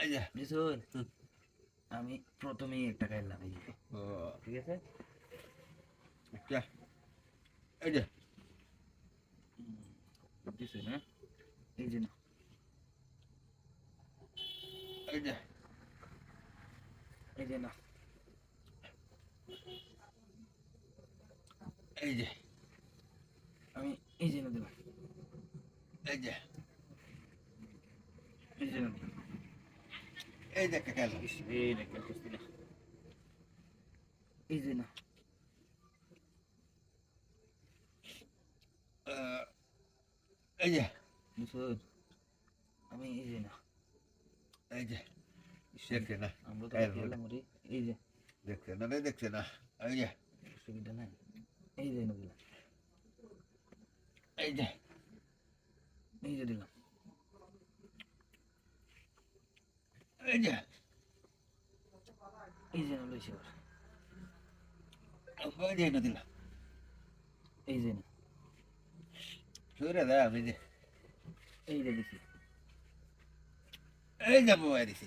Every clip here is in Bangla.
এই যে বুঝছুন আমি প্রথমেই একটা খাইলাম এই যে ও। ঠিক আছে? একটা এই যে। দিছে না? এই যে না। এই যে। এই যে না। এই যে। আমি এই যে না দিলাম এই যে। এই যে না এই খেলাম ইস, এই না। এই যে না। এই যে। আমি এই যে না। এই যে। দেখছে না। আমরা তো এই যে। খেলাম ওরে এই যে। দেখছে না রে দেখছে না। এই যে। সুবিধা নাই। এই যে না এই যে। এই যে দিলাম। এই যে। এই যে লইছে ওই যে এটা দিলাম। এই যে না। সরে দা আমি যে। এই যে দিছি এই যে বই দিছি।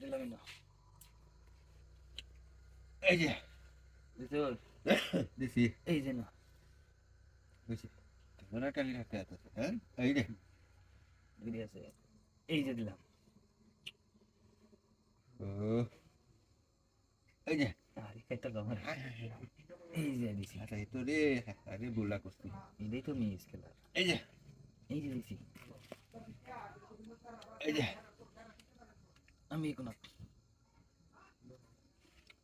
দিলাম না। এই যে। বুঝছুন দিছি। এই যে না। বুঝছি। তোমরা রাখতে আছে হ্যাঁ? এই যে। এই যে দিলাম। এই যে। আরে খাইতে গামার এই যে। দিছি আরে তো রে আরে বুলা করছি এটাই তো মিস খেলার এই যে। এই যে দিছি এই যে আমি কোন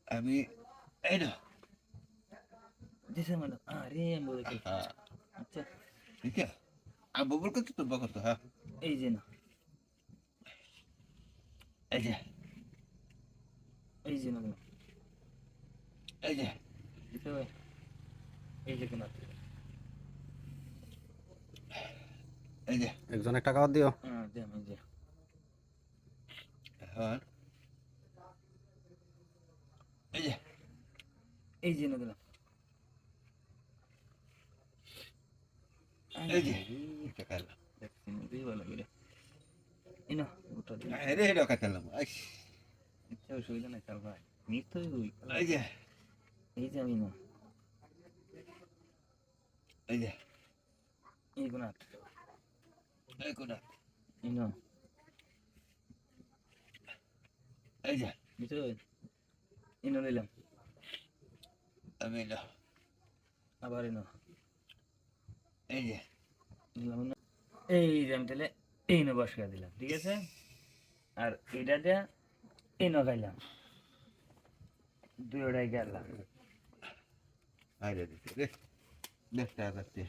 আমি এই না দিছে মানে আরে আমি বলে আচ্ছা। ঠিক আছে আমি ববল করতে তো বকত হ্যাঁ। এই যে না। এই যে। এই যে না এই যে দিছে ভাই এই যে কোন এই যে একজন একটা খাবার দিও। হ্যাঁ দিলাম এই যে হ্যাঁ এই যে এই যে না দিলাম। এই যে এটা খেলা দেখছি দুই ভালো লাগে এই না গোটা দিলাম আরে এটা খেলাম আইস। অসুবিধা নাই ভাই। তো এই যে। এই যে আমি না। এই যে। এই কোন এই কোনা এই না। এই যে। বুঝছ এই না দিলাম আমি না। আবার এই না। এই যে। না। এই যে আমি তাহলে এই না বসকা দিলাম ঠিক আছে? আর এটা দেয়া এই না খাইলাম দুই ওটাই গেলাম। আরে দেখতে আসছে